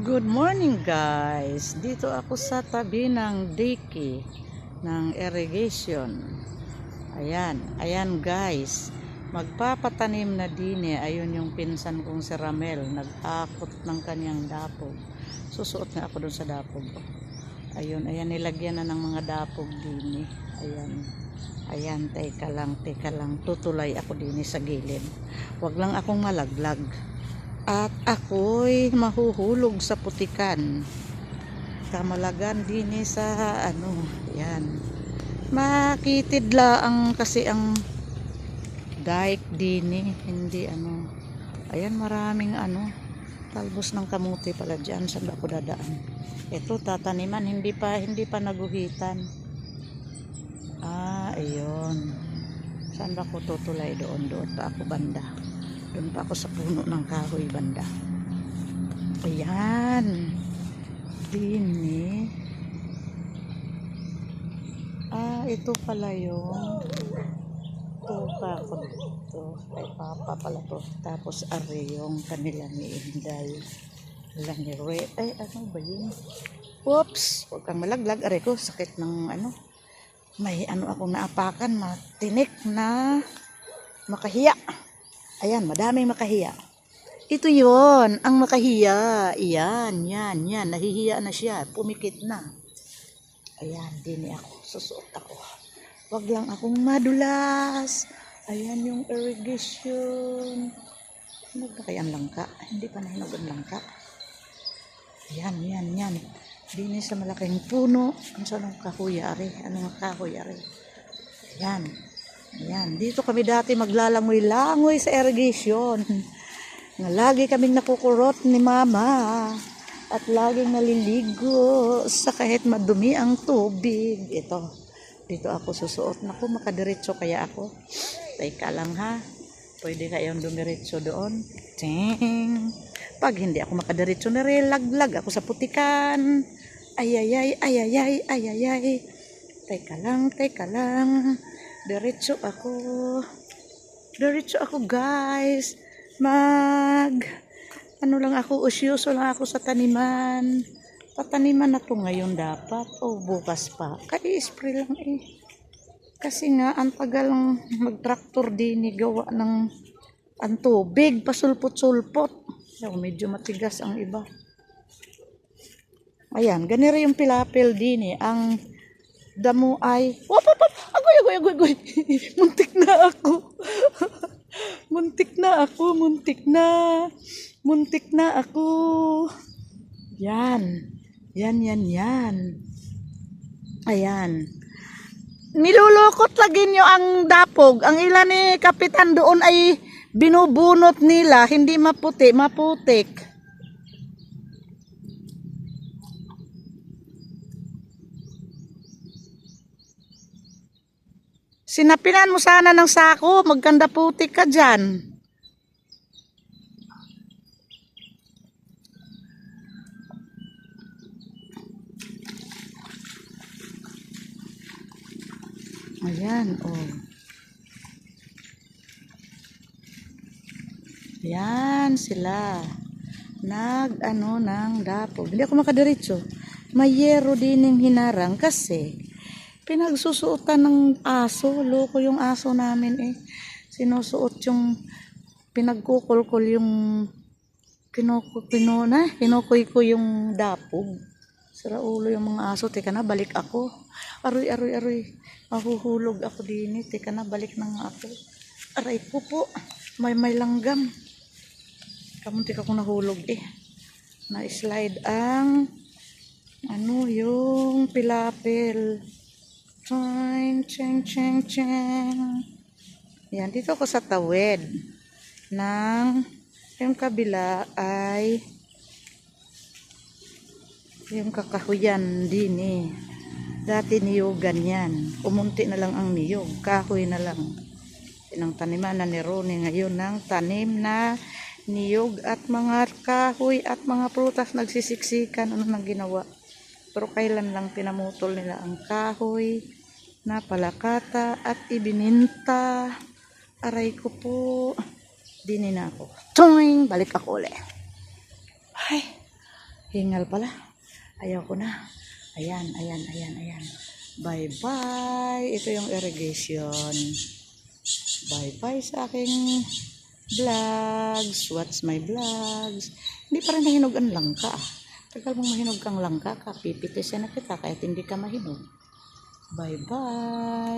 Good morning guys! Dito ako sa tabi ng dike ng irrigation. Ayan, ayan guys. Magpapatanim na din eh. Ayun yung pinsan kong si Ramel. Nag-akot ng kanyang dapog. Susuot nga ako dun sa dapog. Ayun, ayan nilagyan na ng mga dapog din eh. Ayan. Ayan, teka lang, teka lang. Tutulay ako din eh sa gilid. Huwag lang akong malaglag. At ako'y mahuhulog sa putikan. Kamalagan din eh sa ano, yan. Makitid ang kasi ang dike din eh, hindi ano. Ayan maraming ano, talbos ng kamuti pala dyan, saan ba ako dadaan? Ito tataniman, hindi pa, hindi pa naguhitan. Ah, ayun. Saan ba ako tutulay doon? Doon pa ako banda. Doon pa ako sa puno ng kahoy banda. Ayan. Dini. Ah, ito pala yung tupa ko dito. Kay papa pala to. Tapos are yung kanila ni Inday. Wala ni Re. Ay, ano ba yun? Whoops! Huwag kang malaglag. Are ko, sakit ng ano. May ano akong naapakan. Matinik na makahiya. Ayan, madaming makahiya. Ito yon ang makahiya. Iyan, yan, yan. Nahihiya na siya. Pumikit na. Ayan, din ako. Susuot ako. Wag lang akong madulas. Ayan yung irrigation. Hinog na kaya ang langka? Hindi pa nahinog ang langka. Ayan, yan, yan. Dini sa malaking puno. Ano sa anong kahuyari? Anong kahuyari? Ayan. Ayan, dito kami dati maglalangoy-langoy sa irrigation. Nga lagi kaming nakukurot ni mama. At laging naliligo sa kahit madumi ang tubig. Ito, dito ako susuot. Naku, makadiretso kaya ako. Teka lang ha. Pwede kayong dumiretso doon. Ting. Pag hindi ako makadiretso na rin, laglag ako sa putikan. Ayayay, ayayay, ayayay. Teka lang, teka lang. Diretso ako. Diretso ako, guys. Mag... Ano lang ako, usyoso lang ako sa taniman. Pataniman na to ngayon dapat. O bukas pa. Kaya-spray lang eh. Kasi nga, ang tagal lang mag-tractor din eh, gawa ng ang tubig, pasulpot-sulpot. Yung medyo matigas ang iba. Ayan, ganito yung pilapil din eh. Ang damo ay, wap, wap, wap, agoy, agoy, agoy, muntik na ako. muntik na ako, muntik na. Muntik na ako. Yan. Yan, yan, yan. Ayan. Nilulukot lagi nyo ang dapog. Ang ilan ni kapitan doon ay binubunot nila. Hindi maputi, maputik. Sinapinan mo sana ng sako, magkanda putik ka dyan. Ayan, oh. Yan sila. Nag, ano, ng dapog. Hindi ako makadiretso. May yero din yung hinarang kasi pinagsusuotan ng aso. Loko yung aso namin eh. Sinusuot yung pinagkukulkul yung kinuko, pino, na, kinukoy ko yung dapog. Sira ulo yung mga aso. Teka na, balik ako. Aroy, aroy, aroy. Mahuhulog ako din eh. Teka na, balik na nga ako. Aray po po. May may langgam. Kamuntik ako nahulog eh. Na-slide ang ano yung pilapil. Ching, ching, ching, ching. Yan, dito ako sa tawid ng yung kabila ay yung kakahuyan din eh. Dati niyugan yan. Umunti na lang ang niyog. Kahoy na lang. Pinang taniman na ni Ronnie ngayon ng tanim na niyog at mga kahoy at mga prutas nagsisiksikan. Ano nang ginawa? Pero kailan lang pinamutol nila ang kahoy na palakata at ibininta. Aray ko po. Dinin ako. Toing! Balik ako ulit. Ay, Hingal pala. Ayaw ko na. Ayan, ayan, ayan, ayan. Bye-bye. Ito yung irrigation. Bye-bye sa aking vlogs. What's my vlogs? Hindi pa rin nahinog ang langka. Tagal mong mahinog kang langka, kapipitisin na kita kahit hindi ka mahinog. Bye-bye.